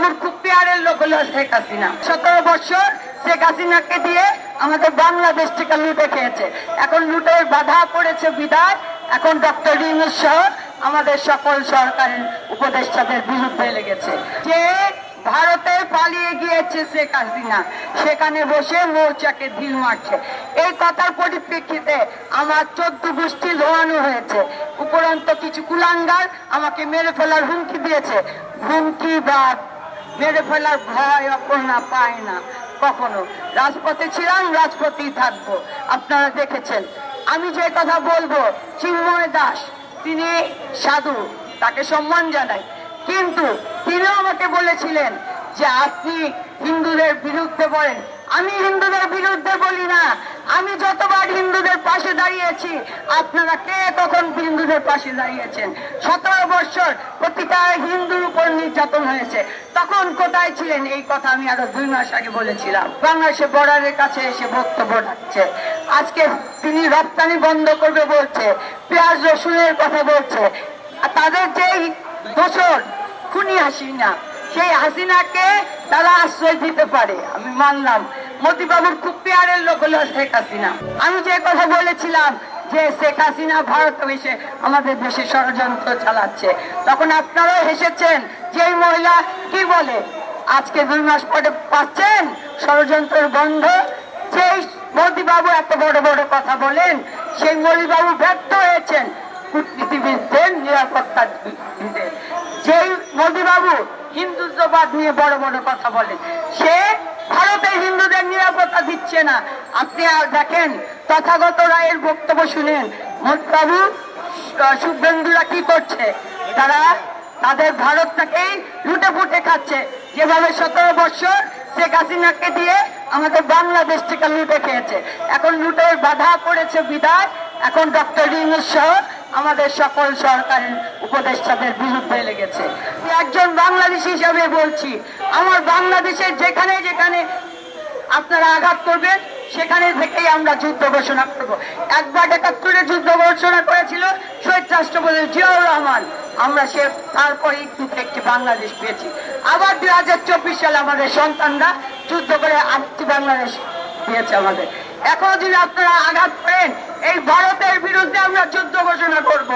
মোদিবাবুর খুব পেয়ারের লোক হলো শেখ হাসিনা। সতেরো বছর শেখ হাসিনাকে দিয়ে আমাদের বাংলাদেশটিকে লুটে খেয়েছে। এখন লুটের বাধা পড়েছে বিদায়। এখন ডক্টর ইউনুস সহ আমাদের সকল সরকারের উপদেষ্টাদের বিরুদ্ধে লেগেছে। যে ভারতে পালিয়ে গিয়েছে শেখ হাসিনা, সেখানে বসে মোর্চাকে ঢিল মারছে। এই কথার পরিপ্রেক্ষিতে আমার চোদ্দ গোষ্ঠী ধোয়ানো হয়েছে। উপরন্ত কিছু কুলাঙ্গার আমাকে মেরে ফেলার হুমকি দিয়েছে। হুমকি বা মেরে ফেলার ভয় অপর্ণা পায় না। কখনো রাজপথে ছিলাম, রাজপথেই থাকব। আপনারা দেখেছেন, আমি যে কথা বলব, চিন্ময় দাস, তিনি সাধু, তাকে সম্মান জানাই। কিন্তু তিনিও আমাকে বলেছিলেন যে আপনি হিন্দুদের বিরুদ্ধে বলেন। আমি হিন্দুদের বিরুদ্ধে বলি আমি যতবার হিন্দুদের পাশে দাঁড়িয়েছি, আপনারা কে তখন হিন্দুদের পাশে দাঁড়িয়েছেন? সতেরো বছর প্রতিটা হিন্দুর উপর নির্যাতন হয়েছে। তখন কোথায় ছিলেন? এই কথা আমি আরও দুই মাস আগে বলেছিলাম। বাংলাদেশে বর্ডারের কাছে এসে বক্তব্য রাখছে। আজকে তিনি রপ্তানি বন্ধ করবে বলছে, পেঁয়াজ রসুনের কথা বলছে। তাদের যেই দোষর, খুনি হাসিনা, সেই হাসিনাকে তারা আশ্রয় দিতে পারে। আমি মানলাম মোদিবাবুর খুব পেয়ারের লোক হলো শেখ হাসিনা। আমি যে কথা বলেছিলাম যে শেখ হাসিনা ভারত এসে আমাদের দেশে ষড়যন্ত্র চালাচ্ছে, তখন আপনারাও হেসেছেন যে মহিলা কি বলে? আজকে দুই মাস পরে পাচ্ছেন ষড়যন্ত্রের গন্ধ। যেই মোদিবাবু এত বড় বড় কথা বলেন, সেই মোদিবাবু ব্যর্থ হয়েছেন কূটনীতিবিদদের নিরাপত্তা যেই মোদিবাবু হিন্দুত্ববাদ নিয়ে বড় বড় কথা বলেন সে ভারতের হিন্দুদের নিরাপত্তা দিচ্ছে না। আপনি আর দেখেন, তথাগত রায়ের বক্তব্য শুনেন। মোদবাবু শুভেন্দুরা কি করছে? তারা তাদের ভারতটাকেই লুটে ফুটে খাচ্ছে। যেভাবে সতেরো বছর শেখ হাসিনাকে দিয়ে আমাদের বাংলাদেশটিকে লুটে খেয়েছে। এখন লুটের বাধা পড়েছে বিদায়। এখন ডক্টর ইউনুস সহ আমাদের সকল সরকারের উপদেষ্টাদের বিরুদ্ধে লেগেছে। একজন বাংলাদেশি হিসাবে বলছি, আমার বাংলাদেশের যেখানে যেখানে আপনারা আঘাত করবেন, সেখানে থেকেই আমরা যুদ্ধ ঘোষণা করব। একবার একাত্তরে যুদ্ধ ঘোষণা করেছিল শহীদ রাষ্ট্রপতি জিয়াউর রহমান। আমরা সে তারপরে একটু একটি বাংলাদেশ পেয়েছি। আবার দুই হাজার চব্বিশ সালে আমাদের সন্তানরা যুদ্ধ করে আরেকটি বাংলাদেশ দিয়েছে আমাদের। এখনও যদি আপনারা আঘাত করেন, এই ভারতের বিরুদ্ধে আমরা যুদ্ধ ঘোষণা করব।